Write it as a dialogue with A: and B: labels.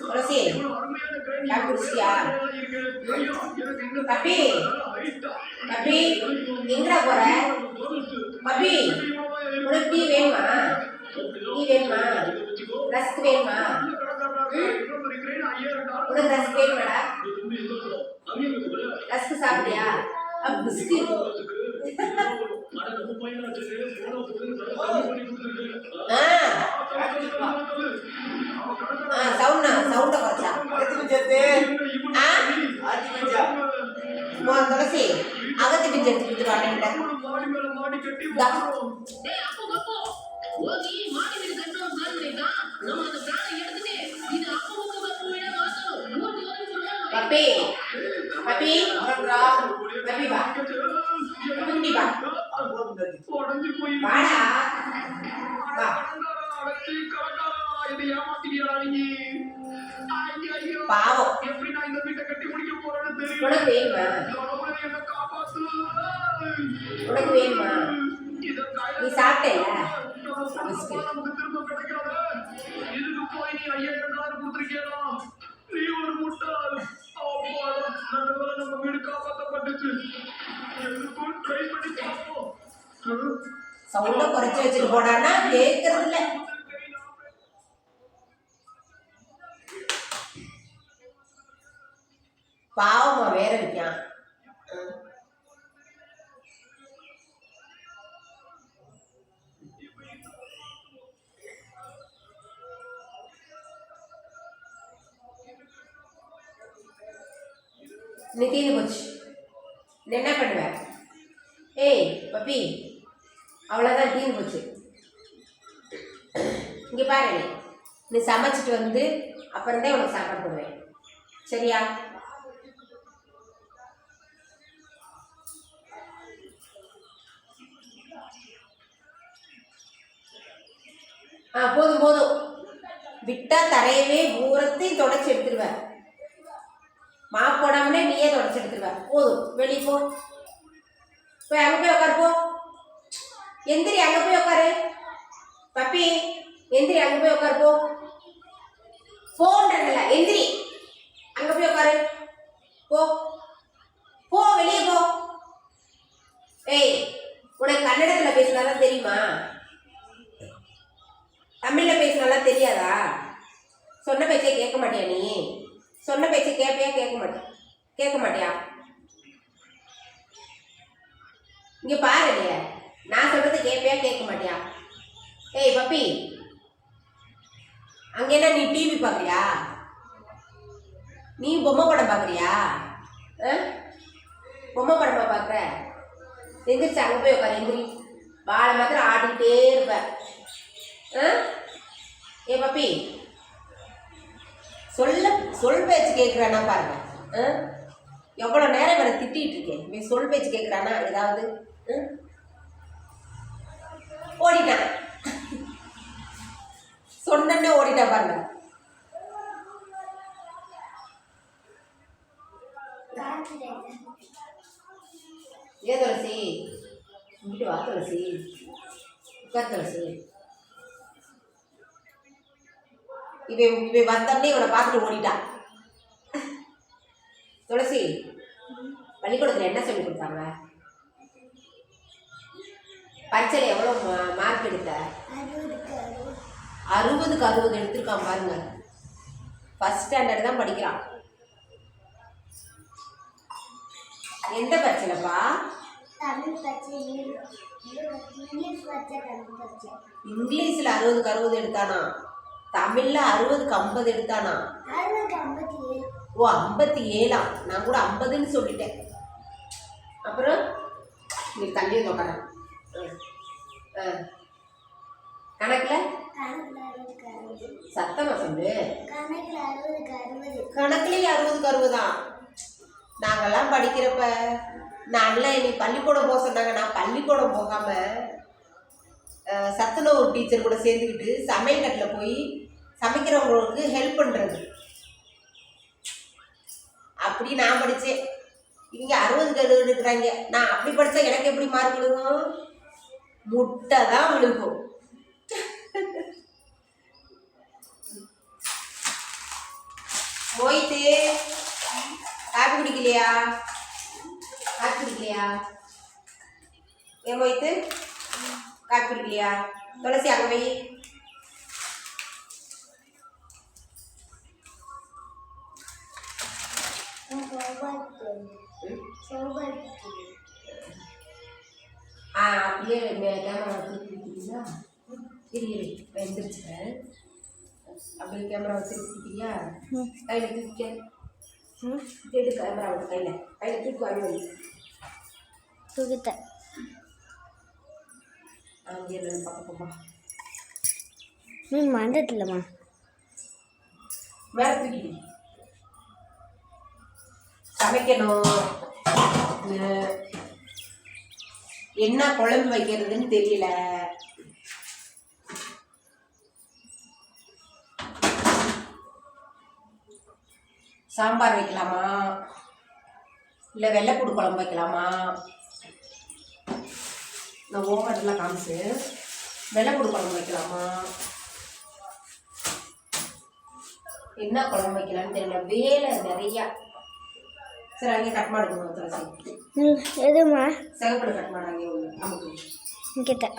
A: துளசி குடிச்சியா puppy puppy எங்கடா போற puppy உனக்கு டீ வேணுமா டீ வேணுமா ரஸ்க் வேணுமா உனக்கு ரஸ்க் வேணுமாடா ரஸ்க் சாப்பிட்டியா ஆ
B: மாத்தணும் நூறு ஒரு சொல்றாங்க
A: பப்பி பப்பி பப்பி வா குட்டி வா வாடா வா பாவம் உனக்கு வேணுமா உனக்கு வேணுமா நீ சாப்பிட்டேல பிஸ்கட்
C: இதுக்கு எதுக்கும் ட்ரை பண்ணி பார்ப்போம்.
A: சவுண்டை குறைச்சி வச்சுட்டு போடான்னா கேட்கறது இல்ல பாவமா வேற இருக்கான் நீ தீர்ந்து போச்சு. நீ என்ன பண்ணுவ ஏய் பப்பி அவ்வளோதான் தீர்ந்து போச்சு. இங்கே பாரு நீ சமைச்சிட்டு வந்து அப்புறம் தான் உனக்கு சாப்பாடு போடுவேன். சரியா? ஆ போதும் போதும். விட்டா தரையவே ஊரத்தையும் தொடச்சி எடுத்துருவேன். மாப் போடாமலே நீயே தொடச்சி எடுத்துருவ போதும். வெளியே போ. போய் அங்கே போய் உட்காரு போ. எந்திரி அங்கே போய் உட்காரு. பப்பி எந்திரி அங்கே போய் உட்காரு போ. போன்றல எந்திரி. அங்கே போய் உட்காரு. போ. போ வெளியே போ. ஏய் உனக்கு கன்னடத்தில் பேசினாதான் தெரியுமா தமிழில் பேசினாலாம் தெரியாதா சொன்ன பேச்சை கேட்க மாட்டியா நீ சொன்ன பேச்சை கேட்பியா கேட்க மாட்டியா கேட்க மாட்டியா? இங்க பாரு நீ. நான் சொல்றது கேட்பியா கேட்க மாட்டியா? ஏய் பப்பி. அங்க என்ன நீ டிவி பார்க்குறியா? நீ பொம்மை படம் பார்க்குறியா? ஆ? பொம்மை படமா பார்க்குற? எந்திரிச்சு அங்கே போய் உட்காரு எந்திரி. வாழை மாத்திரம் ஆடிக்கிட்டே இருப்ப. ஆ? ஏ பப்பி. சொல்ல சொல் பேச்சு கேட்குறேன்னா பாருங்க. ஆ? எவ்வளோ நேரம் இவரை திட்டிகிட்டு இருக்கேன் இவன் சொல் பேச்சு கேட்குறானா ஏதாவது ஓடிட்டான். சொன்னே ஓடிட்டா பாருங்க. ஏ துளசி? இங்கிட்டு வா துளசி. உட்கார் துளசி. இவன் இவன் வந்தோடனே இவனை பார்த்துட்டு ஓடிட்டான். துளசி. பள்ளிக்கூடத்தில் என்ன சொல்லி கொடுத்தாங்க? பரீட்சையில் எவ்வளோ மார்க் எடுத்த? அறுபதுக்கு அறுபது எடுத்திருக்கான் பாருங்க. ஃபஸ்ட் ஸ்டாண்டர்ட் தான் படிக்கிறான். எந்த பரீட்சையிலப்பா? இங்கிலீஷில் அறுபதுக்கு அறுபது எடுத்தானா? தமிழில் அறுபதுக்கு ஐம்பது எடுத்தானா? ஓ ஐம்பத்தி ஏழாம் நான் கூட ஐம்பதுன்னு சொல்லிட்டேன். அப்புறம்? நீ தண்ணியை உட்கார கணக்கில்
D: கணக்கில்? அறுபதுக்கு
A: சொல்லு.
D: கணக்கில் அறுபதுக்கு அறுபது?
A: கணக்குலேயே அறுபதுக்கு அறுபதான் நாங்கெல்லாம் படிக்கிறப்ப நான்லாம் என்னை பள்ளிக்கூடம் போக சொன்னாங்க. நான் பள்ளிக்கூடம் போகாமல் சத்துணவு டீச்சர் கூட சேர்ந்துக்கிட்டு சமையல் கட்டில் போய் சமைக்கிறவங்களுக்கு ஹெல்ப் பண்ணுறது அப்படி நான் படித்தேன் இவங்க அறுபதுக்கு எழுபது இருக்கிறாங்க நான் அப்படி படித்தா எனக்கு எப்படி மார்க் விழுகும்? முட்டை தான் விழுகும். போயிட்டு காப்பி குடிக்கலையா? காப்பி குடிக்கலையா? ஏன் மோயித்து? காப்பி குடிக்கலையா? துளசி அங்கே போய் அப்படியே கேமரா திருப்பி பிடிக்கிறீங்களா இரு இரு நான் எந்திரிச்சிட்டேன் அப்படியே கேமரா திருப்பிக்கிறியா கையில் தூக்கிக்க. எடு கேமரா கையில். கையில் தூக்கி வை
D: தூக்கிட்டேன்.
A: அங்கே இருந்து பார்க்க போப்பா
D: மீன் மறந்துட்டுலம்மா
A: மேலே தூக்கி சமைக்கணும். என்ன குழம்பு வைக்கிறதுன்னு தெரியல. சாம்பார் வைக்கலாமா? இல்லை வெள்ளைப்பூடு குழம்பு வைக்கலாமா? நான் ஓவரெல்லாம் காமிச்சு. வெள்ளைப்பூடு குழம்பு வைக்கலாமா? என்ன குழம்பு வைக்கலாம்னு தெரியல. வேலை நிறையா. சரி அங்கே கட் மாடுங்க துளசி
D: எதுமா
A: அங்கே உள்ள. நமக்கு.
D: கிட்ட